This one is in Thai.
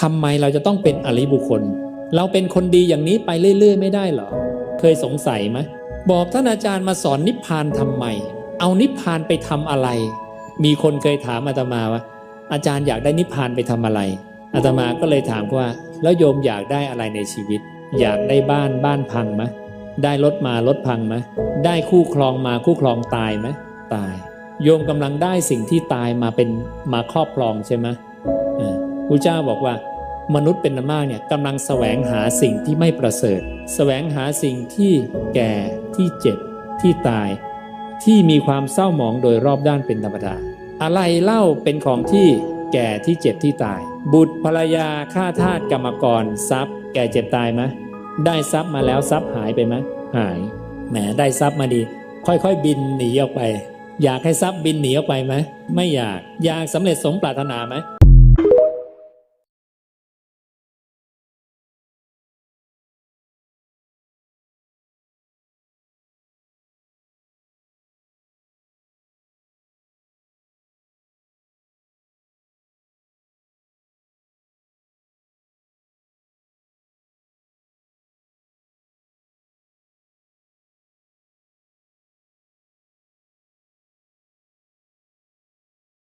ทำไมเราจะต้องเป็นอริบุคคล เราเป็นคนดีอย่างนี้ไปเรื่อย ๆ ไม่ได้เหรอ เคยสงสัยไหมบอกท่านอาจารย์มาสอนนิพพานทำไม เอานิพพานไปทำอะไร มีคนเคยถามอาตมาว่า อาจารย์อยากได้นิพพานไปทำอะไร อาตมาก็เลยถามว่า แล้วโยมอยากได้อะไรในชีวิต อยากได้บ้านบ้านพังไหมได้รถมารถพังไหมได้คู่ครองมาคู่ครองตายไหมตาย โยมกำลังได้สิ่งที่ตายมาเป็นมาครอบครองใช่ไหมอ่าพระเจ้าบอกว่า มนุษย์เป็นอันมากเนี่ยกำลังแสวงหาสิ่งที่ไม่ประเสริฐ แสวงหาสิ่งที่แก่ที่เจ็บที่ตาย ที่มีความเศร้าหมองโดยรอบด้านเป็นธรรมดา อะไรเล่าเป็นของที่แก่ที่เจ็บที่ตาย บุตรภรรยาข้าทาสกรรมกรทรัพย์ แก่เจ็บตายไหมได้ทรัพย์มาแล้วทรัพย์หายไปไหมหายแหมได้ทรัพย์มาดี ค่อยๆ บินหนีออกไป อยากให้ทรัพย์บินหนีออกไปไหมไม่อยากอยากสำเร็จสมปรารถนาไหม